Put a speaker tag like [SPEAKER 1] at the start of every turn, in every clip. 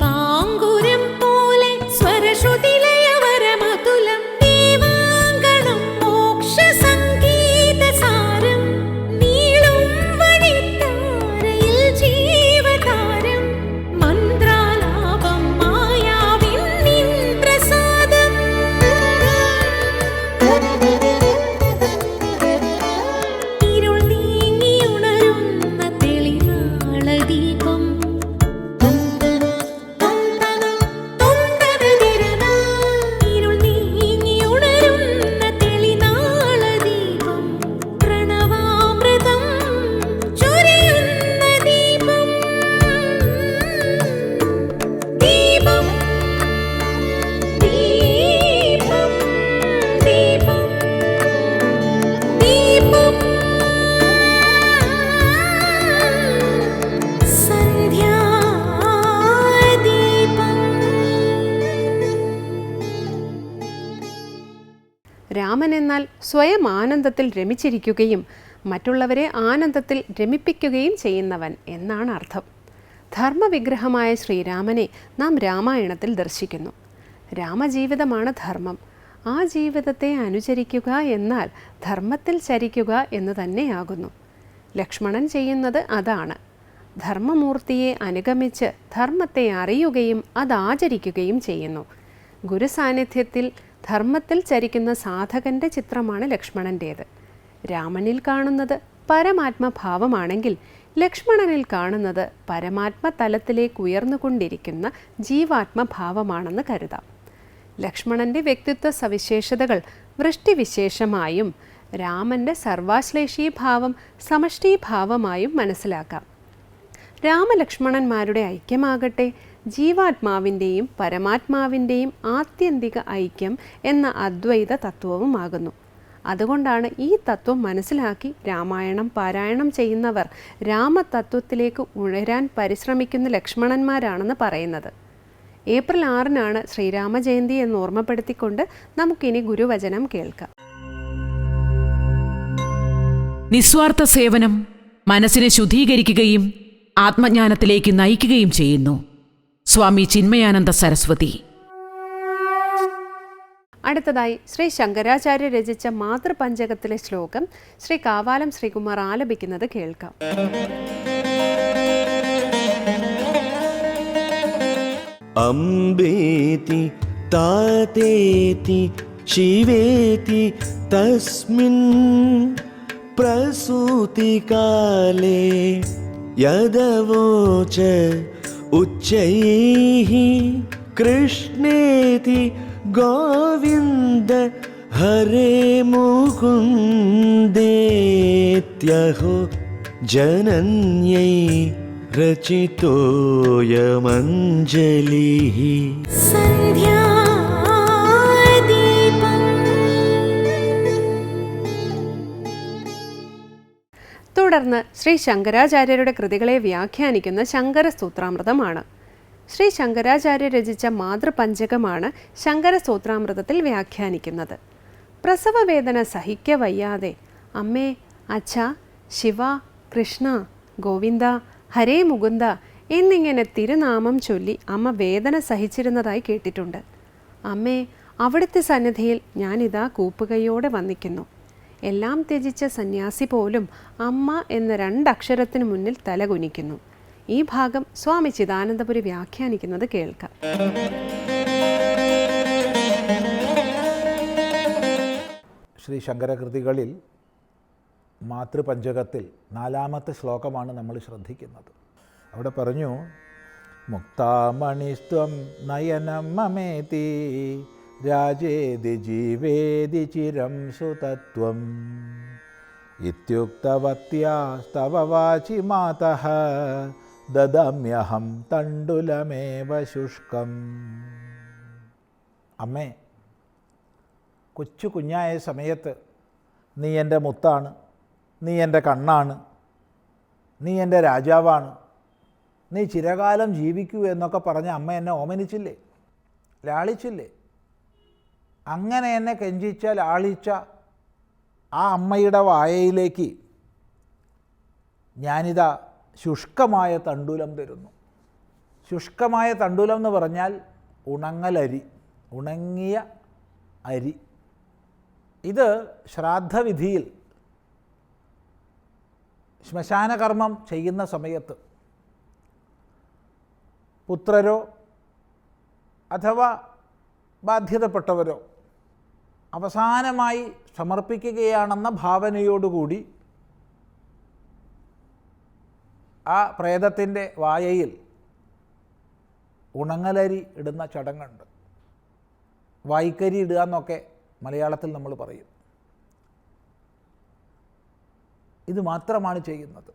[SPEAKER 1] നിരുപമദീപാങ്കുരം
[SPEAKER 2] സ്വയം ആനന്ദത്തിൽ രമിച്ചിരിക്കുകയും മറ്റുള്ളവരെ ആനന്ദത്തിൽ രമിപ്പിക്കുകയും ചെയ്യുന്നവൻ എന്നാണ് അർത്ഥം. ധർമ്മവിഗ്രഹമായ ശ്രീരാമനെ നാം രാമായണത്തിൽ ദർശിക്കുന്നു. രാമജീവിതമാണ് ധർമ്മം. ആ ജീവിതത്തെ അനുചരിക്കുക എന്നാൽ ധർമ്മത്തിൽ ചരിക്കുക എന്ന് തന്നെയാകുന്നു. ലക്ഷ്മണൻ ചെയ്യുന്നത് അതാണ്. ധർമ്മമൂർത്തിയെ അനുഗമിച്ച് ധർമ്മത്തെ അറിയുകയും അതാചരിക്കുകയും ചെയ്യുന്നു. ഗുരുസാന്നിധ്യത്തിൽ ധർമ്മത്തിൽ ചരിക്കുന്ന സാധകന്റെ ചിത്രമാണ് ലക്ഷ്മണന്റേത് രാമനിൽ കാണുന്നത് പരമാത്മഭാവമാണെങ്കിൽ ലക്ഷ്മണനിൽ കാണുന്നത് പരമാത്മ തലത്തിലേക്ക് ഉയർന്നുകൊണ്ടിരിക്കുന്ന ജീവാത്മഭാവമാണെന്ന് കരുതാം. ലക്ഷ്മണന്റെ വ്യക്തിത്വ സവിശേഷതകൾ വൃഷ്ടിവിശേഷമായും രാമന്റെ സർവാശ്ലേഷീഭാവം സമഷ്ടിഭാവമായും മനസ്സിലാക്കാം. രാമലക്ഷ്മണന്മാരുടെ ഐക്യമാകട്ടെ ജീവാത്മാവിന്റെയും പരമാത്മാവിന്റെയും ആത്യന്തിക ഐക്യം എന്ന അദ്വൈത തത്വവുമാകുന്നു. അതുകൊണ്ടാണ് ഈ തത്വം മനസ്സിലാക്കി രാമായണം പാരായണം ചെയ്യുന്നവർ രാമതത്വത്തിലേക്ക് ഉണരാൻ പരിശ്രമിക്കുന്ന ലക്ഷ്മണന്മാരാണെന്ന് പറയുന്നത്. ഏപ്രിൽ ആറിനാണ് ശ്രീരാമ ജയന്തി എന്ന് ഓർമ്മപ്പെടുത്തിക്കൊണ്ട് നമുക്കിനി ഗുരുവചനം കേൾക്കാം.
[SPEAKER 3] നിസ്വാർത്ഥ സേവനം മനസ്സിനെ ശുദ്ധീകരിക്കുകയും ആത്മജ്ഞാനത്തിലേക്ക് നയിക്കുകയും ചെയ്യുന്നു. സ്വാമി ചിന്മയാനന്ദ സരസ്വതി.
[SPEAKER 2] അടുത്തതായി ശ്രീ ശങ്കരാചാര്യ രചിച്ച മാതൃപഞ്ചകത്തിലെ ശ്ലോകം ശ്രീ കാവാലം ശ്രീകുമാർ ആലപിക്കുന്നത് കേൾക്കാം.
[SPEAKER 4] അംബേതി താതേതി ശിവേതി തസ്മിൻ പ്രസൂതികാലേ യദവോച उच्चैः कृष्णेति गोविन्द हरे मुकुन्देत्यहो जनन्यै रचितोऽयमञ्जलिः
[SPEAKER 2] തുടർന്ന് ശ്രീ ശങ്കരാചാര്യരുടെ കൃതികളെ വ്യാഖ്യാനിക്കുന്ന ശങ്കര സൂത്രാമൃതമാണ് ശ്രീ ശങ്കരാചാര്യ രചിച്ച മാതൃപഞ്ചകമാണ് ശങ്കര സൂത്രാമൃതത്തിൽ വ്യാഖ്യാനിക്കുന്നത്. പ്രസവവേദന സഹിക്ക വയ്യാതെ അമ്മേ അച്ഛ ശിവ കൃഷ്ണ ഗോവിന്ദ ഹരേ മുകുന്ദ എന്നിങ്ങനെ തിരുനാമം ചൊല്ലി അമ്മ വേദന സഹിച്ചിരുന്നതായി കേട്ടിട്ടുണ്ട്. അമ്മേ അവിടുത്തെ സന്നിധിയിൽ ഞാനിതാ കൂപ്പുകയോടെ വന്നിക്കുന്നു. എല്ലാം ത്യജിച്ച സന്യാസി പോലും അമ്മ എന്ന രണ്ടക്ഷരത്തിനു മുന്നിൽ തലകുനിക്കുന്നു ഈ ഭാഗം സ്വാമി ചിദാനന്ദപുരി വ്യാഖ്യാനിക്കുന്നത് കേൾക്കാം.
[SPEAKER 5] ശ്രീ ശങ്കരകൃതികളിൽ മാതൃപഞ്ചകത്തിൽ നാലാമത്തെ ശ്ലോകമാണ് നമ്മൾ ശ്രദ്ധിക്കുന്നത്. അവിടെ പറഞ്ഞു മുക്താമണിസ്ത്വം നയനം മമേതി രാജേതി ജീവേതി ചിരം സുതത്വം. ഇത്യുക്തവത്യാസ്തവ വാചി മാതഃ ദദമ്യഹം തണ്ടുലമേവ ശുഷ്കം. അമ്മേ കൊച്ചു കുഞ്ഞായ സമയത്ത് നീ എന്റെ മുത്താണ് നീ എന്റെ കണ്ണാണ് നീ എന്റെ രാജാവാണ് നീ ചിരകാലം ജീവിക്കൂ എന്നൊക്കെ പറഞ്ഞ് അമ്മ എന്നെ ഓമനിച്ചില്ലേ? ലാളിച്ചില്ലേ? അങ്ങനെ എന്നെ കെഞ്ചിച്ച ലാളിച്ച ആ അമ്മയുടെ വായയിലേക്ക് ഞാനിതാ ശുഷ്കമായ തണ്ടുലം തരുന്നു. ശുഷ്കമായ തണ്ടുലം എന്ന് പറഞ്ഞാൽ ഉണങ്ങലരി ഉണങ്ങിയ അരി. ഇത് ശ്രാദ്ധവിധിയിൽ ശ്മശാനകർമ്മം ചെയ്യുന്ന സമയത്ത് പുത്രരോ അഥവാ ബാധ്യതപ്പെട്ടവരോ അവസാനമായി സമർപ്പിക്കുകയാണെന്ന ഭാവനയോടുകൂടി ആ പ്രേതത്തിന്റെ വായയിൽ ഉണങ്ങലരി ഇടുന്ന ചടങ്ങുണ്ട്. വായിക്കരി ഇടുക എന്നൊക്കെ മലയാളത്തിൽ നമ്മൾ പറയും. ഇത് മാത്രമാണ് ചെയ്യുന്നത്.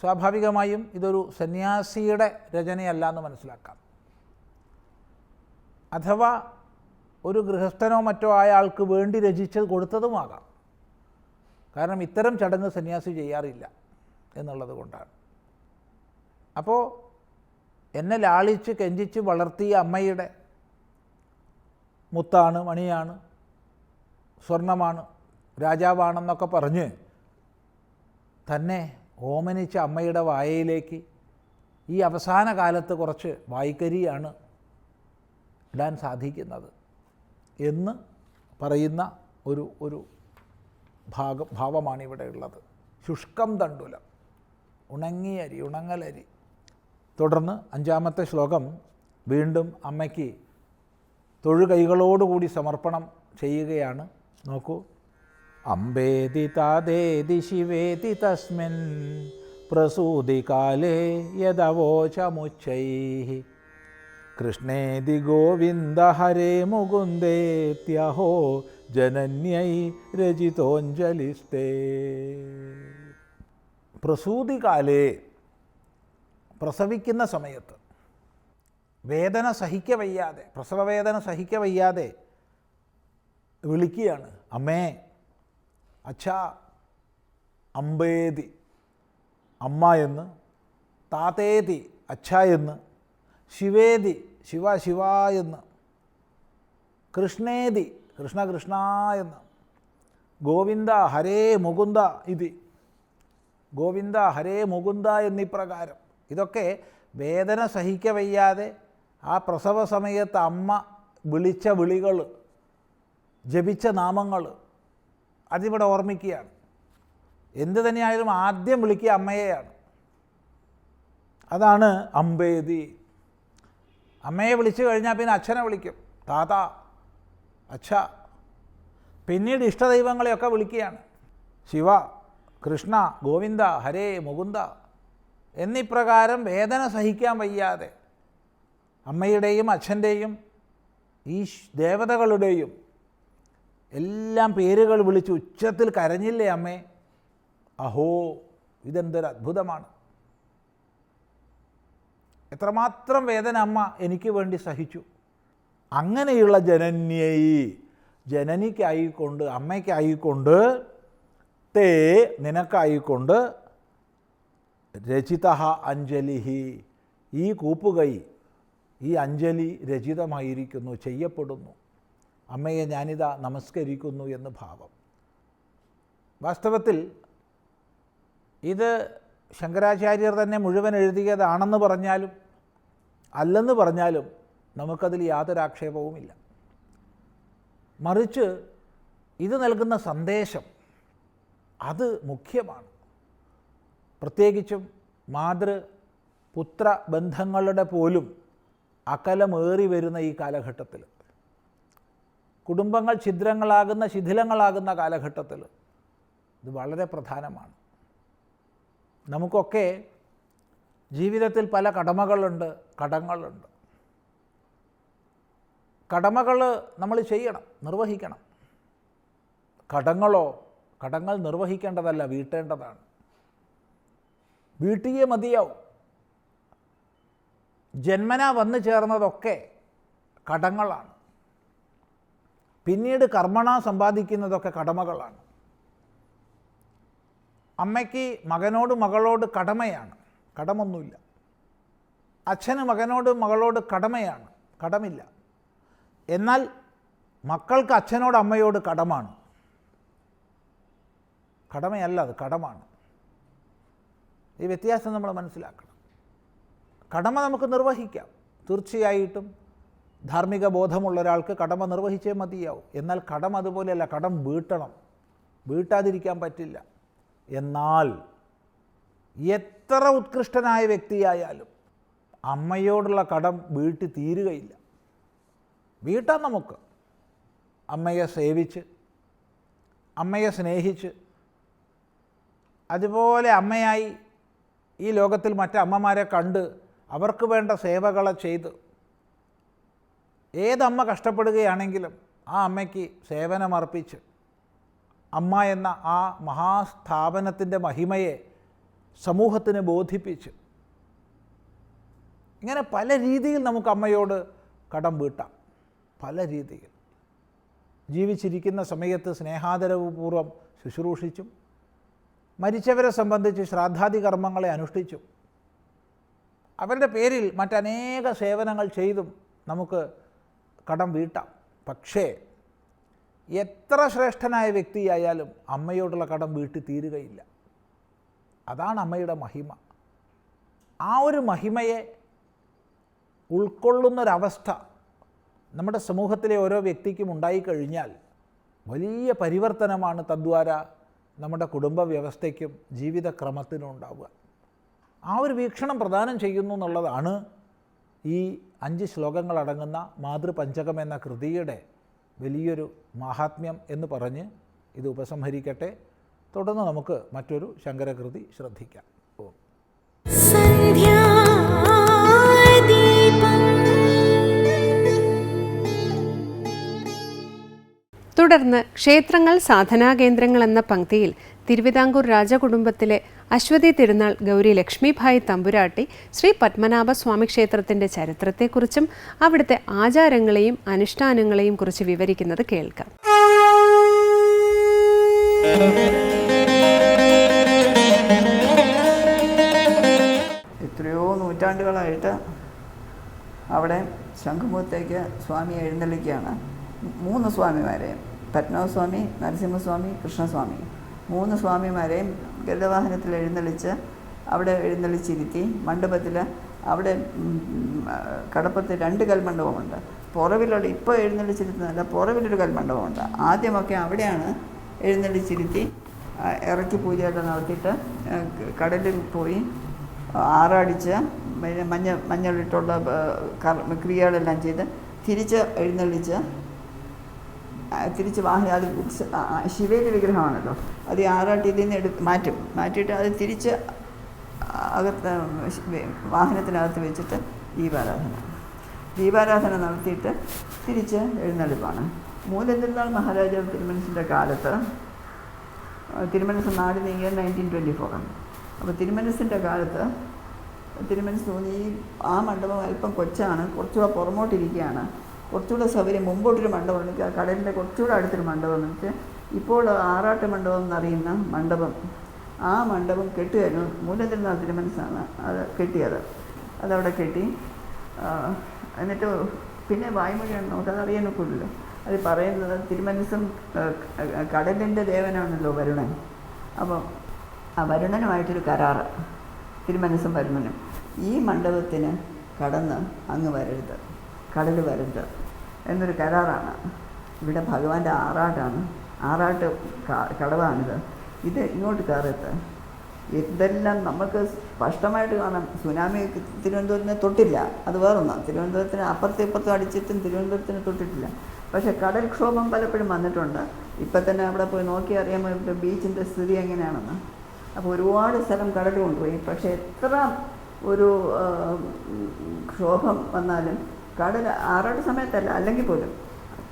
[SPEAKER 5] സ്വാഭാവികമായും ഇതൊരു സന്യാസിയുടെ രചനയല്ല എന്ന് മനസ്സിലാക്കാം. അഥവാ ഒരു ഗൃഹസ്ഥനോ മറ്റോ ആയ ആൾക്ക് വേണ്ടി രചിച്ച് കൊടുത്തതുമാകാം. കാരണം ഇത്തരം ചടങ്ങ് സന്യാസി ചെയ്യാറില്ല എന്നുള്ളത് കൊണ്ടാണ്. അപ്പോൾ എന്നെ ലാളിച്ച് കെഞ്ചിച്ച് വളർത്തിയ അമ്മയുടെ മുത്താണ് മണിയാണ് സ്വർണമാണ് രാജാവാണെന്നൊക്കെ പറഞ്ഞ് തന്നെ ഓമനിച്ച അമ്മയുടെ വായയിലേക്ക് ഈ അവസാന കാലത്ത് കുറച്ച് വായിക്കരിയാണ് ഇടാൻ സാധിക്കുന്നത്. എന്ന് പറയുന്ന ഒരു ഒരു ഭാഗം ഭാവമാണ് ഇവിടെ ഉള്ളത് ശുഷ്കം തണ്ടുലം ഉണങ്ങിയരി ഉണങ്ങലരി. തുടർന്ന് അഞ്ചാമത്തെ ശ്ലോകം വീണ്ടും അമ്മയ്ക്ക് തൊഴുകൈകളോടുകൂടി സമർപ്പണം ചെയ്യുകയാണ്. നോക്കൂ. അമ്പേതി താതേതി ശിവേതി തസ്മിൻ പ്രസൂതി കാലേ യദവോചമുച്ചൈ. കൃഷ്ണേതി ഗോവിന്ദ ഹരേ മുകുന്ദേത്യഹോ ജനന്യൈ രചിതോഞ്ജലിസ്തേ പ്രസൂതികാലേ പ്രസവിക്കുന്ന സമയത്ത് വേദന സഹിക്ക വയ്യാതെ പ്രസവവേദന സഹിക്ക വയ്യാതെ വിളിക്കുകയാണ് അമ്മേ അച്ഛ അമ്പേതി അമ്മ എന്ന് താത്തേതി അച്ഛ എന്ന് ശിവേതി ശിവ ശിവ എന്ന്. കൃഷ്ണേതി കൃഷ്ണ കൃഷ്ണ എന്ന്. ഗോവിന്ദ ഹരേ മുകുന്ദ ഇതി. ഗോവിന്ദ ഹരേ മുകുന്ദ എന്നിപ്രകാരം ഇതൊക്കെ വേദന സഹിക്ക വയ്യാതെ ആ പ്രസവ സമയത്ത് അമ്മ വിളിച്ച വിളികൾ ജപിച്ച നാമങ്ങൾ അതിവിടെ ഓർമ്മിക്കുകയാണ്. എന്ത് തന്നെയായാലും ആദ്യം വിളിക്കുക അമ്മയെയാണ്. അതാണ് അമ്പേതി അമ്മയെ വിളിച്ചു കഴിഞ്ഞാൽ പിന്നെ അച്ഛനെ വിളിക്കും. താത അച്ഛ. പിന്നീട് ഇഷ്ടദൈവങ്ങളെയൊക്കെ വിളിക്കുകയാണ്. ശിവ കൃഷ്ണ ഗോവിന്ദ ഹരേ മുകുന്ദ. എന്നിപ്രകാരം വേദന സഹിക്കാൻ വയ്യാതെ അമ്മയുടെയും അച്ഛന്റെയും ഈ ദേവതകളുടെയും എല്ലാം പേരുകൾ വിളിച്ച് ഉച്ചത്തിൽ കരഞ്ഞില്ലേ അമ്മേ? അഹോ ഇതെന്തൊരു അത്ഭുതമാണ് എത്രമാത്രം വേദന അമ്മ എനിക്ക് വേണ്ടി സഹിച്ചു. അങ്ങനെയുള്ള ജനന്യയി ജനനിക്കായിക്കൊണ്ട് അമ്മയ്ക്കായിക്കൊണ്ട് തേ നിനക്കായിക്കൊണ്ട് രചിത അഞ്ജലിഹി. ഈ കൂപ്പുകൈ ഈ അഞ്ജലി രചിതമായിരിക്കുന്നു ചെയ്യപ്പെടുന്നു. അമ്മയെ ഞാനിതാ നമസ്കരിക്കുന്നു എന്ന് ഭാവം. വാസ്തവത്തിൽ ഇത് ശങ്കരാചാര്യർ തന്നെ മുഴുവൻ എഴുതിയതാണെന്ന് പറഞ്ഞാലും അല്ലെന്ന് പറഞ്ഞാലും നമുക്കതിൽ യാതൊരു ആക്ഷേപവുമില്ല മറിച്ച് ഇത് നൽകുന്ന സന്ദേശം അത് മുഖ്യമാണ്. പ്രത്യേകിച്ചും മാതൃ പുത്ര ബന്ധങ്ങളുടെ പോലും അകലമേറി വരുന്ന ഈ കാലഘട്ടത്തിൽ. കുടുംബങ്ങൾ ഛിദ്രങ്ങളാകുന്ന ശിഥിലങ്ങളാകുന്ന കാലഘട്ടത്തിൽ ഇത് വളരെ പ്രധാനമാണ്. നമുക്കൊക്കെ ജീവിതത്തിൽ പല കടമകളുണ്ട് കടങ്ങളുണ്ട്. കടമകൾ നമ്മൾ ചെയ്യണം നിർവഹിക്കണം. കടങ്ങളോ കടങ്ങൾ നിർവഹിക്കേണ്ടതല്ല വീട്ടേണ്ടതാണ്. വീട്ടിയേ മതിയാവും. ജന്മന വന്നു ചേർന്നതൊക്കെ കടങ്ങളാണ്. പിന്നീട് കർമ്മണ സമ്പാദിക്കുന്നതൊക്കെ കടമകളാണ്. അമ്മയ്ക്ക് മകനോട് മകളോട് കടമയാണ്. കടമൊന്നുമില്ല. അച്ഛന് മകനോട് മകളോട് കടമയാണ്. കടമില്ല. എന്നാൽ മക്കൾക്ക് അച്ഛനോട് അമ്മയോട് കടമാണ്. കടമയല്ല അത് കടമാണ്. ഈ വ്യത്യാസം നമ്മൾ മനസ്സിലാക്കണം. കടമ നമുക്ക് നിർവഹിക്കാം. തീർച്ചയായിട്ടും ധാർമ്മിക ബോധമുള്ള ഒരാൾക്ക് കടമ നിർവഹിച്ചേ മതിയാവും. എന്നാൽ കടം അതുപോലെയല്ല കടം വീട്ടണം. വീട്ടാതിരിക്കാൻ പറ്റില്ല. എന്നാൽ എത്ര ഉത്കൃഷ്ടനായ വ്യക്തിയായാലും അമ്മയോടുള്ള കടം വീട്ടി തീരുകയില്ല. വീട്ടാൻ നമുക്ക്. അമ്മയെ സേവിച്ച് അമ്മയെ സ്നേഹിച്ച്. അതുപോലെ അമ്മയായി ഈ ലോകത്തിൽ മറ്റമ്മമാരെ കണ്ട് അവർക്ക് വേണ്ട സേവകളെ ചെയ്ത് ഏതമ്മ കഷ്ടപ്പെടുകയാണെങ്കിലും ആ അമ്മയ്ക്ക് സേവനമർപ്പിച്ച് അമ്മ എന്ന ആ മഹാസ്ഥാപനത്തിന്റെ മഹിമയെ സമൂഹത്തിന് ബോധിപ്പിച്ച് ഇങ്ങനെ പല രീതിയിൽ നമുക്ക് അമ്മയോട് കടം വീട്ടാം. പല രീതിയിൽ. ജീവിച്ചിരിക്കുന്ന സമയത്ത് സ്നേഹാദരപൂർവം ശുശ്രൂഷിച്ചും മരിച്ചവരെ സംബന്ധിച്ച് ശ്രാദ്ധാദി കർമ്മങ്ങളെ അനുഷ്ഠിച്ചും അവരുടെ പേരിൽ മറ്റനേക സേവനങ്ങൾ ചെയ്തും നമുക്ക് കടം വീട്ടാം. പക്ഷേ എത്ര ശ്രേഷ്ഠനായ വ്യക്തിയായാലും അമ്മയോടുള്ള കടം വീട്ടി തീരുകയില്ല അതാണ് അമ്മയുടെ മഹിമ. ആ ഒരു മഹിമയെ ഉൾക്കൊള്ളുന്നൊരവസ്ഥ നമ്മുടെ സമൂഹത്തിലെ ഓരോ വ്യക്തിക്കും ഉണ്ടായിക്കഴിഞ്ഞാൽ വലിയ പരിവർത്തനമാണ് തദ്വാര നമ്മുടെ കുടുംബ വ്യവസ്ഥയ്ക്കും ജീവിതക്രമത്തിനും ഉണ്ടാവുക. ആ ഒരു വീക്ഷണം പ്രദാനം ചെയ്യുന്നു എന്നുള്ളതാണ് ഈ അഞ്ച് ശ്ലോകങ്ങളടങ്ങുന്ന മാതൃപഞ്ചകം എന്ന കൃതിയുടെ വലിയൊരു മാഹാത്മ്യം എന്ന് പറഞ്ഞ് ഇത് ഉപസംഹരിക്കട്ടെ. തുടർന്ന് നമുക്ക് മറ്റൊരു ശങ്കരകൃതി ശ്രദ്ധിക്കാം. ഓ.
[SPEAKER 2] തുടർന്ന് ക്ഷേത്രങ്ങൾ സാധനാ കേന്ദ്രങ്ങൾ എന്ന പങ്ക്തിയിൽ തിരുവിതാംകൂർ രാജകുടുംബത്തിലെ അശ്വതി തിരുനാൾ ഗൗരി ലക്ഷ്മിഭായ് തമ്പുരാട്ടി ശ്രീ പത്മനാഭ സ്വാമി ക്ഷേത്രത്തിന്റെ ചരിത്രത്തെക്കുറിച്ചും അവിടുത്തെ ആചാരങ്ങളെയും അനുഷ്ഠാനങ്ങളെയും കുറിച്ച് വിവരിക്കുന്നത് കേൾക്കാം.
[SPEAKER 6] നൂറ്റാണ്ടുകളായിട്ട് അവിടെ ശംഖുമുഖത്തേക്ക് സ്വാമി എഴുന്നള്ളിക്കുകയാണ്. മൂന്ന് സ്വാമിമാരെയും പത്മസ്വാമി നരസിംഹസ്വാമി കൃഷ്ണസ്വാമി. മൂന്ന് സ്വാമിമാരെയും ഗരുഡവാഹനത്തിൽ എഴുന്നള്ളിച്ച് അവിടെ എഴുന്നള്ളിച്ചിരുത്തി മണ്ഡപത്തിൽ അവിടെ കടപ്പത്ത് രണ്ട് കൽമണ്ഡപമുണ്ട്. പുറവിലുള്ള ഇപ്പോൾ എഴുന്നള്ളിച്ചിരുത്തുന്നതല്ല പുറവിലൊരു കൽമണ്ഡപമുണ്ട്. ആദ്യമൊക്കെ അവിടെയാണ് എഴുന്നള്ളിച്ചിരുത്തി ഇറക്കി പൂജയൊക്കെ നടത്തിയിട്ട് കടലിൽ പോയി ആറാടിച്ച് മഞ്ഞ മഞ്ഞളിട്ടുള്ള ക്രിയകളെല്ലാം ചെയ്ത് തിരിച്ച് എഴുന്നള്ളിച്ച് തിരിച്ച് വാഹന അത് ശിവയുടെ വിഗ്രഹമാണല്ലോ. അത് ഈ ആറാട്ടിയിൽ നിന്ന് എടുത്ത് മാറ്റും. മാറ്റിയിട്ട് അത് തിരിച്ച് അകത്ത് വാഹനത്തിനകത്ത് വെച്ചിട്ട് ദീപാരാധന. ദീപാരാധന നടത്തിയിട്ട് തിരിച്ച് എഴുന്നള്ളിപ്പാണ്. മൂലതിരുന്നാൾ മഹാരാജാവ് തിരുമനസിന്റെ കാലത്ത് തിരുമനസ് നാട് നീങ്ങിയത് നയന്റീൻ ട്വന്റി ഫോറാണ് അപ്പോൾ തിരുമനസിന്റെ കാലത്ത് തിരുമനസ് തോന്നി ആ മണ്ഡപം അല്പം കൊച്ചാണ് കുറച്ചുകൂടെ പുറമോട്ടിരിക്കുകയാണ്. കുറച്ചുകൂടെ സൗകര്യം മുമ്പോട്ടൊരു മണ്ഡപം ഉണ്ട്. കടലിന്റെ കുറച്ചുകൂടെ അടുത്തൊരു മണ്ഡപം വെച്ചാൽ ഇപ്പോൾ ആറാട്ട് മണ്ഡപം എന്നറിയുന്ന മണ്ഡപം. ആ മണ്ഡപം കെട്ടുകയായിരുന്നു. മൂലതിരുനാൾ തിരുമനസാണ് അത് കെട്ടിയത്. അതവിടെ കെട്ടി. എന്നിട്ട് പിന്നെ വായ്മൊഴിയാണ്? നമുക്കത് അറിയാൻ ഒക്കില്ലല്ലോ. അത് പറയുന്നത് തിരുമനസും കടലിന്റെ ദേവനാണല്ലോ വരുണൻ. അപ്പോൾ ആ വരുണനുമായിട്ടൊരു കരാറ്. തിരുമനസും വരുണനും. ഈ മണ്ഡപത്തിന് കടന്ന് അങ്ങ് വരരുത് കടൽ വരരുത് എന്നൊരു കരാറാണ്. ഇവിടെ ഭഗവാന്റെ ആറാട്ടാണ്. ആറാട്ട് കടവാണിത്. ഇത് ഇങ്ങോട്ട് കയറരുത്. ഇതെല്ലാം നമുക്ക് സ്പഷ്ടമായിട്ട് കാണാം. സുനാമി തിരുവനന്തപുരത്തിനെ തൊട്ടില്ല. അത് വേറൊന്നാണ് തിരുവനന്തപുരത്തിന് അപ്പുറത്തും ഇപ്പുറത്തും അടിച്ചിട്ടും തിരുവനന്തപുരത്തിന് തൊട്ടിട്ടില്ല. പക്ഷേ കടൽക്ഷോഭം പലപ്പോഴും വന്നിട്ടുണ്ട്. ഇപ്പം തന്നെ അവിടെ പോയി നോക്കി അറിയാമോ ബീച്ചിന്റെ സ്ഥിതി എങ്ങനെയാണെന്ന്. അപ്പോൾ ഒരുപാട് സ്ഥലം കടൽ കൊണ്ടുപോയി പക്ഷേ എത്ര ഒരു ക്ഷോഭം വന്നാലും കടൽ ആറോട്ട സമയത്തല്ല അല്ലെങ്കിൽ പോലും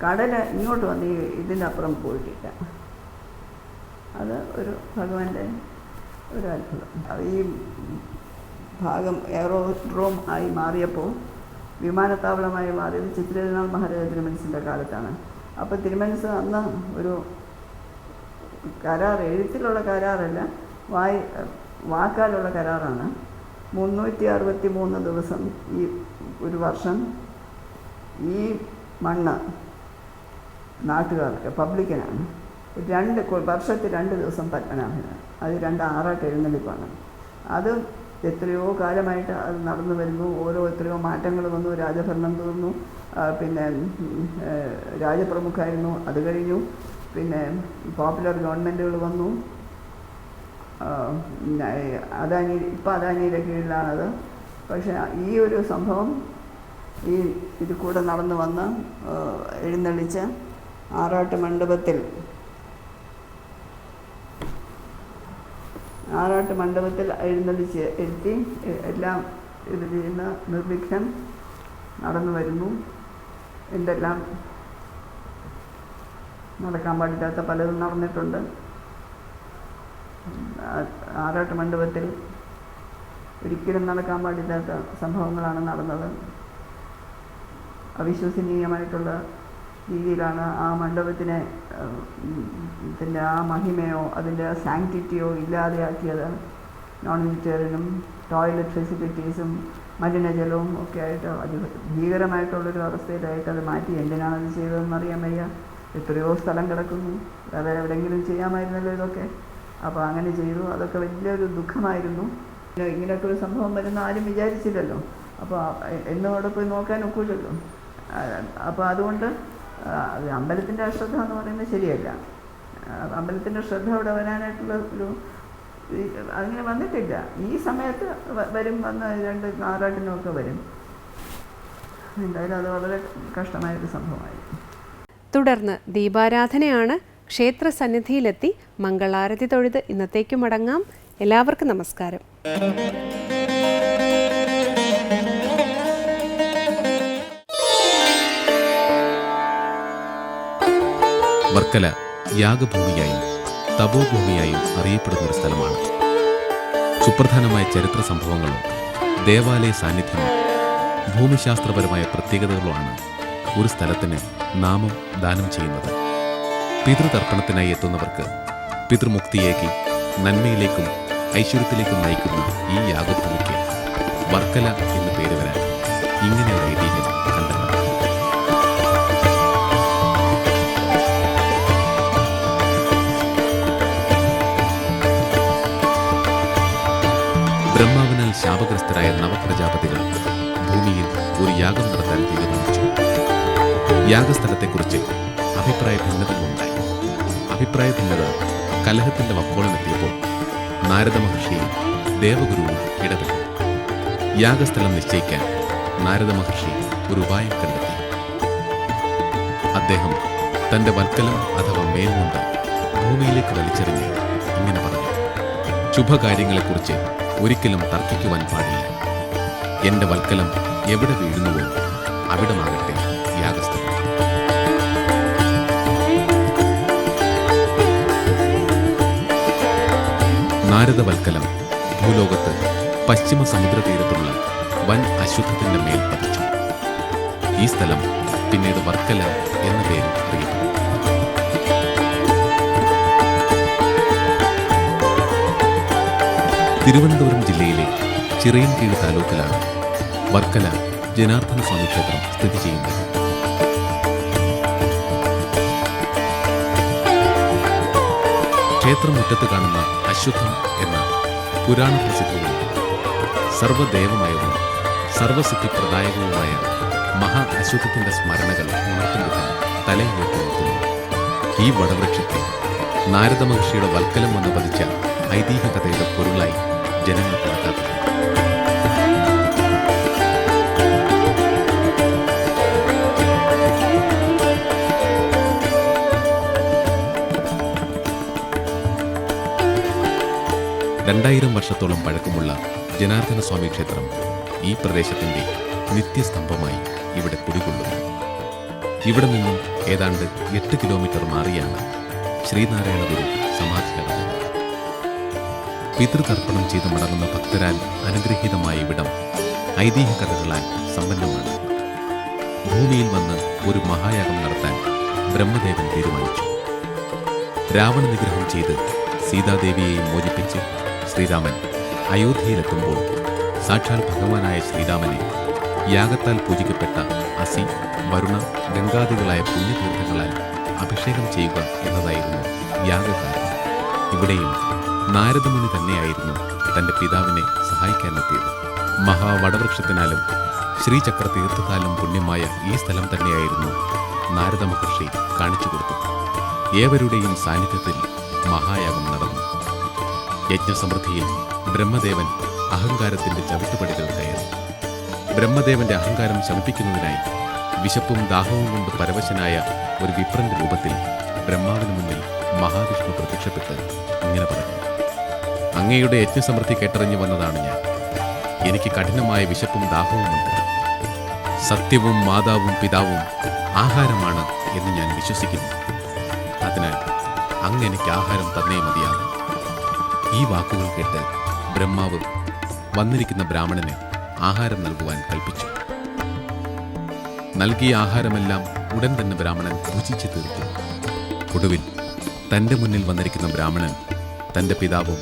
[SPEAKER 6] കടൽ ഇങ്ങോട്ട് വന്ന് ഈ ഇതിനപ്പുറം പോയിട്ടില്ല. അത് ഒരു ഭഗവാന്റെ ഒരു അത്ഭുതം അത് ഈ ഭാഗം എയറോഡ്രോം ആയി മാറിയപ്പോൾ വിമാനത്താവളമായി മാറിയത് ചിത്രനാൾ മഹാരാജ തിരുമനസിന്റെ കാലത്താണ്. അപ്പോൾ തിരുമനസ് അന്ന് ഒരു കരാർ എഴുത്തിലുള്ള കരാറല്ല വായി വാക്കാലുള്ള കരാറാണ്. മുന്നൂറ്റി അറുപത്തി മൂന്ന് ദിവസം ഈ ഒരു വർഷം ഈ മണ്ണ് നാട്ടുകാർക്ക് പബ്ലിക്കിനാണ്. രണ്ട് വർഷത്തിൽ രണ്ട് ദിവസം പത്മനാഭനാണ്. അത് രണ്ട് ആറാട്ട് എഴുന്നള്ളിപ്പാണ്. അത് എത്രയോ കാലമായിട്ട് അത് നടന്നു വരുന്നു. ഓരോ എത്രയോ മാറ്റങ്ങൾ വന്നു. രാജഭരണം തീർന്നു. പിന്നെ രാജപ്രമുഖായിരുന്നു. അത് കഴിഞ്ഞു. പിന്നെ പോപ്പുലർ ഗവൺമെന്റുകൾ വന്നു. അദാനി ഇപ്പം അദാനിയുടെ കീഴിലാണത്. പക്ഷേ ഈ ഒരു സംഭവം ഈ ഇത് കൂടെ നടന്നു വന്ന് എഴുന്നള്ളിച്ച് ആറാട്ട് മണ്ഡപത്തിൽ ആറാട്ട് മണ്ഡപത്തിൽ എഴുന്നള്ളിച്ച് എത്തി എല്ലാം ഇത് ചെയ്യുന്ന നിർവിഘ്നം നടന്നു വരുന്നു. എന്തെല്ലാം നടക്കാൻ പാടില്ലാത്ത പലതും നടന്നിട്ടുണ്ട്. ആറാട്ട് മണ്ഡപത്തിൽ ഒരിക്കലും നടക്കാൻ പാടില്ലാത്ത സംഭവങ്ങളാണ് നടന്നത്. അവിശ്വസനീയമായിട്ടുള്ള രീതിയിലാണ് ആ മണ്ഡപത്തിനെ ഇതിന്റെ ആ മഹിമയോ അതിന്റെ സാങ്ക്ടിറ്റിയോ ഇല്ലാതെയാക്കിയത്. നോൺ വെജിറ്റേറിയനും ടോയ്ലറ്റ് ഫെസിലിറ്റീസും മലിനജലവും ഒക്കെ ആയിട്ട് അതി ഭീകരമായിട്ടുള്ളൊരു അവസ്ഥയിലായിട്ട് അത് മാറ്റി. എന്തിനാണ് അത് ചെയ്തതെന്ന് അറിയാൻ വയ്യ. എത്രയോ സ്ഥലം കിടക്കുന്നു. വേറെ എവിടെയെങ്കിലും ചെയ്യാമായിരുന്നല്ലോ ഇതൊക്കെ. അപ്പോൾ അങ്ങനെ ചെയ്തു. അതൊക്കെ വലിയൊരു ദുഃഖമായിരുന്നു. ഇങ്ങനെ- ഇങ്ങനെയൊക്കെ ഒരു സംഭവം വരുന്ന ആരും വിചാരിച്ചില്ലല്ലോ. അപ്പോൾ എന്നോട് പോയി നോക്കാൻ ഒക്കില്ലല്ലോ. അപ്പോൾ അതുകൊണ്ട് അമ്പലത്തിന്റെ അശ്രദ്ധ എന്ന് പറയുന്നത് ശരിയല്ല. അമ്പലത്തിന്റെ ശ്രദ്ധ അവിടെ വരാനായിട്ടുള്ള ഒരു അങ്ങനെ വന്നിട്ടില്ല. ഈ സമയത്ത് വരും വന്ന് രണ്ട് ആറാട്ടിനൊക്കെ വരും. എന്തായാലും അത് വളരെ കഷ്ടമായൊരു സംഭവമായിരുന്നു.
[SPEAKER 2] തുടർന്ന് ദീപാരാധനയാണ് ക്ഷേത്ര സന്നിധിയിലെത്തി മംഗളാരതി തൊഴുത് ഇന്നത്തേക്കും മടങ്ങാം. എല്ലാവർക്കും നമസ്കാരം.
[SPEAKER 7] വർക്കല യാഗഭൂമിയായും തപോഭൂമിയായും അറിയപ്പെടുന്ന ഒരു സ്ഥലമാണ്. സുപ്രധാനമായ ചരിത്ര സംഭവങ്ങളും ദേവാലയ സാന്നിധ്യവും ഭൂമിശാസ്ത്രപരമായ പ്രത്യേകതകളുമാണ് ഒരു സ്ഥലത്തിന് നാമം ദാനം ചെയ്യുന്നത്. പിതൃതർപ്പണത്തിനായി എത്തുന്നവർക്ക് പിതൃമുക്തിയേകി നന്മയിലേക്കും ഐശ്വര്യത്തിലേക്കും നയിക്കുന്ന ഈ യാഗഭൂമിക്ക് വർക്കല എന്ന് പേര് വരാൻ ഇങ്ങനെ ഐതിഹ്യം ബ്രഹ്മാവിനാൽ ശാപഗ്രസ്തരായ നവപ്രജാപതികൾ ഭൂമിയിൽ ഒരു യാഗം നടത്താൻ തീരുമാനിച്ചു. യാഗസ്ഥലത്തെക്കുറിച്ച് അഭിപ്രായ ഭിന്നതകളുണ്ടായി അഭിപ്രായ ഭിന്നത കലഹത്തിന്റെ വക്കോളമെത്തിയപ്പോൾ നാരദ മഹർഷിയും ദേവഗുരുവും ഇടപെട്ടു. യാഗസ്ഥലം നിശ്ചയിക്കാൻ നാരദ മഹർഷി ഒരു ഉപായം കണ്ടെത്തി. അദ്ദേഹം തന്റെ വൽക്കലം അഥവാ മേൽമുണ്ട് ഭൂമിയിലേക്ക് വലിച്ചെറിഞ്ഞ് ഇങ്ങനെ പറഞ്ഞു ശുഭകാര്യങ്ങളെക്കുറിച്ച് ഒരിക്കലും തർക്കിക്കുവാൻ പാടില്ല. എന്റെ വൽക്കലം എവിടെ വീഴുന്നുവോ അവിടമാകട്ടെ. നാരദവൽക്കലം ഭൂലോകത്ത് പശ്ചിമ സമുദ്ര തീരത്തുള്ള വൻ അശുദ്ധത്തിന്റെ മേൽ പതിച്ചു. ഈ സ്ഥലം പിന്നീട് വർക്കല എന്ന പേരിൽ അറിയപ്പെട്ടു. തിരുവനന്തപുരം ജില്ലയിലെ ചിറയൻകീഴ് താലൂക്കിലാണ് വർക്കല ജനാർദ്ദന സ്വാമി ക്ഷേത്രം സ്ഥിതി ചെയ്യുന്നത്. ക്ഷേത്രമുറ്റത്ത് കാണുന്ന അശുദ്ധം പുരാണ പ്രസിദ്ധവും സർവദേവമയവും സർവസിദ്ധിപ്രദായകവുമായ മഹാ അശുദ്ധത്തിന്റെ സ്മരണകൾ ഉണർത്തും നിൽക്കുന്നു ഈ വടവൃക്ഷത്തെ നാരദ മഹർഷിയുടെ വൽക്കലം വന്ന് പതിച്ച ഐതിഹ്യകഥയുടെ പൊരുളായി ജനങ്ങൾ കണക്കാക്കുന്നു. രണ്ടായിരം വർഷത്തോളം പഴക്കമുള്ള ജനാർദ്ദന സ്വാമി ക്ഷേത്രം ഈ പ്രദേശത്തിന്റെ നിത്യസ്തംഭമായി ഇവിടെ കുടികൊള്ളുന്നു. ഇവിടെ നിന്നും ഏതാണ്ട് എട്ട് കിലോമീറ്റർ മാറിയാണ് ശ്രീനാരായണ ഗുരു സമാധി കടന്നത് പിതൃതർപ്പണം ചെയ്ത് മടങ്ങുന്ന ഭക്തരാൽ അനുഗ്രഹീതമായ ഇവിടം ഐതിഹ്യ കഥകളാൽ സമ്പന്നമാണ്. ഭൂമിയിൽ വന്ന് ഒരു മഹായാഗം നടത്താൻ ബ്രഹ്മദേവൻ തീരുമാനിച്ചു. രാവണ നിഗ്രഹം ചെയ്ത് സീതാദേവിയെയും മോചിപ്പിച്ച് ശ്രീരാമൻ അയോധ്യയിലെത്തുമ്പോൾ സാക്ഷാൽ ഭഗവാനായ ശ്രീരാമനെ യാഗത്താൽ പൂജിക്കപ്പെട്ട അസി വരുണ ഗംഗാദികളായ പുണ്യതീർത്ഥങ്ങളാൽ അഭിഷേകം ചെയ്യുക എന്നതായിരുന്നു യാഗകാര്യം ഇവിടെയും നാരദമുനി തന്നെയായിരുന്നു തന്റെ പിതാവിനെ സഹായിക്കാനെത്തിയത്. മഹാവടവൃക്ഷത്തിനാലും ശ്രീചക്ര തീർത്ഥത്താലും പുണ്യമായ ഈ സ്ഥലം തന്നെയായിരുന്നു നാരദ മഹർഷി കാണിച്ചു കൊടുത്തത്. ഏവരുടെയും സാന്നിധ്യത്തിൽ മഹായാഗം നടന്നു. യജ്ഞസമൃദ്ധിയിൽ ബ്രഹ്മദേവൻ അഹങ്കാരത്തിന്റെ ചവിട്ടുപടികൾ കയറി. ബ്രഹ്മദേവന്റെ അഹങ്കാരം ശമിപ്പിക്കുന്നതിനായി വിശപ്പും ദാഹവും കൊണ്ട് പരവശനായ ഒരു വിപ്രന്റെ രൂപത്തിൽ ബ്രഹ്മാവിന് മുന്നിൽ മഹാവിഷ്ണു പ്രത്യക്ഷപ്പെട്ട് ഇങ്ങനെ പറഞ്ഞു. അങ്ങയുടെ യജ്ഞസമൃദ്ധി കേട്ടറിഞ്ഞു വന്നതാണ് ഞാൻ. എനിക്ക് കഠിനമായ വിശപ്പും ദാഹവുമുണ്ട് സത്യവും മാതാവും പിതാവും ആഹാരമാണ് എന്ന് ഞാൻ വിശ്വസിക്കുന്നു. അതിനാൽ അങ്ങ് എനിക്ക് ആഹാരം തന്നേ മതിയാകും. ഈ വാക്കുകൾ കേട്ട് ബ്രഹ്മാവ് വന്നിരിക്കുന്ന ബ്രാഹ്മണന് ആഹാരം നൽകുവാൻ കൽപ്പിച്ചു. നൽകിയ ആഹാരമെല്ലാം ഉടൻ തന്നെ ബ്രാഹ്മണൻ ഭുജിച്ചു തീർത്തു. ഒടുവിൽ തന്റെ മുന്നിൽ വന്നിരിക്കുന്ന ബ്രാഹ്മണൻ തന്റെ പിതാവും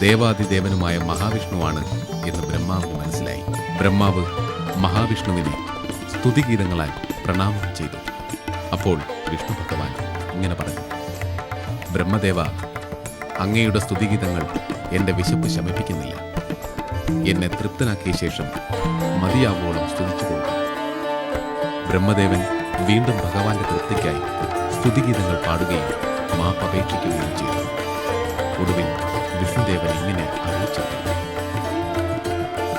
[SPEAKER 7] ദേവാദിദേവനുമായ മഹാവിഷ്ണുവാണ് എന്ന് ബ്രഹ്മാവിന് മനസ്സിലായി. ബ്രഹ്മാവ് മഹാവിഷ്ണുവിനെ സ്തുതിഗീതങ്ങളാൽ പ്രണാമം ചെയ്തു. അപ്പോൾ വിഷ്ണു ഭഗവാൻ ഇങ്ങനെ പറഞ്ഞു ബ്രഹ്മദേവ അങ്ങയുടെ സ്തുതിഗീതങ്ങൾ എന്റെ വിശപ്പ് ശമിപ്പിക്കുന്നില്ല. എന്നെ തൃപ്തനാക്കിയ ശേഷം മതിയാവോളം സ്തുതിച്ചു കൊടുക്കും ബ്രഹ്മദേവൻ വീണ്ടും ഭഗവാന്റെ തൃപ്തിക്കായി സ്തുതിഗീതങ്ങൾ പാടുകയും മാപ്പപേക്ഷിക്കുകയും ചെയ്തു. ഒടുവിൽ വിഷ്ണുദേവൻ ഇങ്ങനെ അറിയിച്ചു.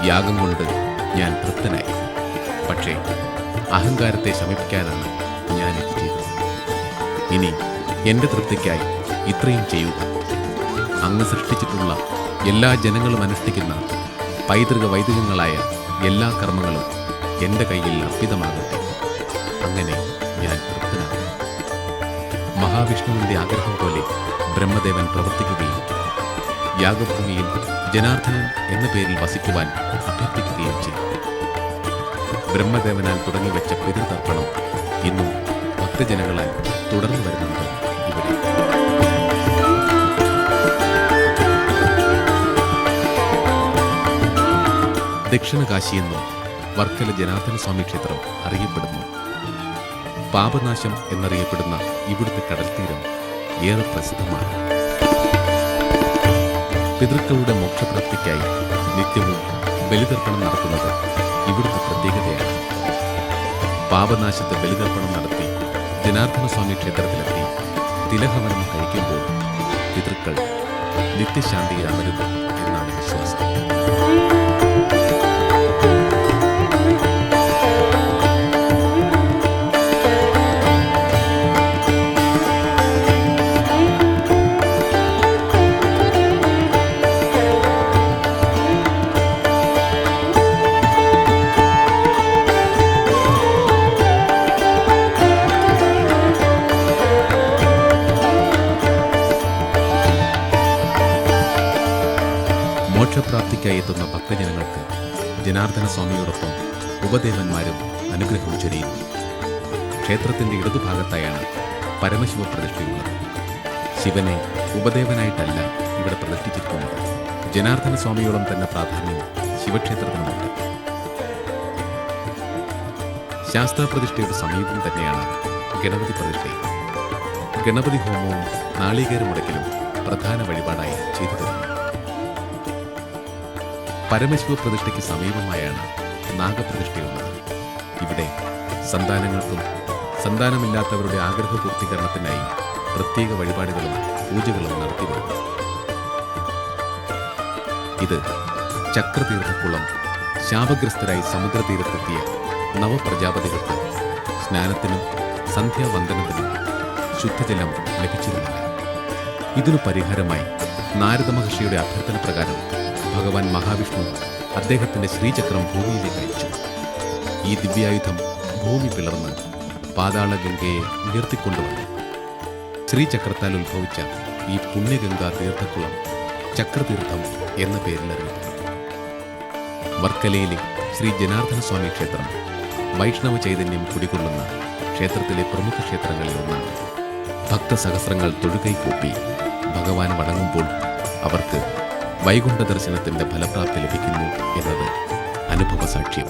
[SPEAKER 7] യാഗം കൊണ്ട് ഞാൻ തൃപ്തനായി. പക്ഷേ അഹങ്കാരത്തെ ശമിപ്പിക്കാനാണ് ഞാൻ ഇത് ചെയ്തത്. ഇനി എന്റെ തൃപ്തിക്കായി ഇത്രയും ചെയ്യുക. അങ്ങ് സൃഷ്ടിച്ചിട്ടുള്ള എല്ലാ ജനങ്ങളും അനുഷ്ഠിക്കുന്ന പൈതൃക വൈദികങ്ങളായ എല്ലാ കർമ്മങ്ങളും എന്റെ കയ്യിൽ അർപ്പിതമാകട്ടെ. അങ്ങനെ ഞാൻ തൃപ്തനാകും മഹാവിഷ്ണുവിന്റെ ആഗ്രഹം പോലെ ബ്രഹ്മദേവൻ പ്രവർത്തിക്കുകയും യാഗഭൂമിയിൽ ജനാർദ്ദനൻ എന്ന പേരിൽ വസിക്കുവാൻ അഭ്യർത്ഥിക്കുകയും ചെയ്തു. ബ്രഹ്മദേവനാൽ തുടങ്ങിവെച്ച പിതൃതർപ്പണം ഇന്നും ഭക്തജനങ്ങളാൽ തുടർന്നു വരുന്നുണ്ട്. ദക്ഷിണകാശി എന്നും വർക്കല ജനാർദ്ദന സ്വാമി ക്ഷേത്രം അറിയപ്പെടുന്നു. പാപനാശം എന്നറിയപ്പെടുന്ന ഇവിടുത്തെ കടൽത്തീരം ഏറെ പ്രസിദ്ധമാണ്. പിതൃക്കളുടെ മോക്ഷപ്രാപ്തിക്കായി നിത്യവും ബലിതർപ്പണം നടത്തുന്നത് ഇവിടുത്തെ പ്രത്യേകതയാണ്. പാപനാശത്തെ ബലിതർപ്പണം നടത്തി ജനാർദ്ദന സ്വാമി ക്ഷേത്രത്തിലെത്തി തിലഹവനം കഴിക്കുമ്പോൾ പിതൃക്കൾ നിത്യശാന്തിയിൽ എന്നാണ് വിശ്വാസം. മോക്ഷപ്രാപ്തിക്കായി എത്തുന്ന ഭക്തജനങ്ങൾക്ക് ജനാർദ്ദന സ്വാമിയോടൊപ്പം ഉപദേവന്മാരും അനുഗ്രഹം ചൊരിയുന്നു. ക്ഷേത്രത്തിന്റെ ഇടതുഭാഗത്തായാണ് പരമശിവ പ്രതിഷ്ഠയുള്ളത് ശിവനെ ഉപദേവനായിട്ടല്ല ഇവിടെ പ്രതിഷ്ഠിച്ചിരിക്കുന്നത് ജനാർദ്ദന സ്വാമിയോളം തന്നെ പ്രാധാന്യം ശിവക്ഷേത്രത്തിനുമുണ്ട്. ശാസ്താപ്രതിഷ്ഠയുടെ സമീപം തന്നെയാണ് ഗണപതി പ്രതിഷ്ഠയും ഗണപതി ഹോമവും നാളികേരമുടക്കലും പ്രധാന വഴിപാടായി ചെയ്തു വരുന്നു പരമശിവ പ്രതിഷ്ഠയ്ക്ക് സമീപമായാണ് നാഗപ്രതിഷ്ഠയുള്ളത്. ഇവിടെ സന്താനങ്ങൾക്കും സന്താനമില്ലാത്തവരുടെ ആഗ്രഹ പൂർത്തീകരണത്തിനായി പ്രത്യേക വഴിപാടുകളും പൂജകളും നടത്തിവരുന്നു. ഇത് ചക്രതീർത്ഥക്കുളം ശാപഗ്രസ്തരായി സമുദ്രതീരത്തെത്തിയ നവപ്രജാപതികൾക്ക് സ്നാനത്തിനും സന്ധ്യാവന്ദനത്തിനും ശുദ്ധജലം ലഭിച്ചിരുന്നില്ല ഇതിനു പരിഹാരമായി നാരദ മഹർഷിയുടെ അഭ്യർത്ഥന പ്രകാരം ഭഗവാൻ മഹാവിഷ്ണു അദ്ദേഹത്തിന്റെ ശ്രീചക്രം ഭൂമിയിലേക്ക് അയച്ചു. ഈ ദിവ്യായുധം ഭൂമി പിളർന്ന് പാതാള ഗംഗയെ ഉയർത്തിക്കൊണ്ടുവന്നു. ശ്രീചക്രത്താൽ ഉത്ഭവിച്ച ഈ പുണ്യഗംഗാ തീർത്ഥക്കുളം ചക്രതീർത്ഥം എന്ന പേരിൽ അറിയപ്പെടുന്നു വർക്കലയിലെ ശ്രീ ജനാർദ്ദന സ്വാമി ക്ഷേത്രം വൈഷ്ണവ ചൈതന്യം കുടികൊള്ളുന്ന ക്ഷേത്രത്തിലെ പ്രമുഖ ക്ഷേത്രങ്ങളിൽ ഒന്നാണ്. ഭക്തസഹസ്രങ്ങൾ തൊഴുകൈ കൂപ്പി ഭഗവാൻ വണങ്ങുമ്പോൾ അവർക്ക് വൈകുണ്ഠ ദർശനത്തിന്റെ ഫലപ്രാപ്തി ലഭിക്കുന്നു എന്നത് അനുഭവ സാക്ഷ്യം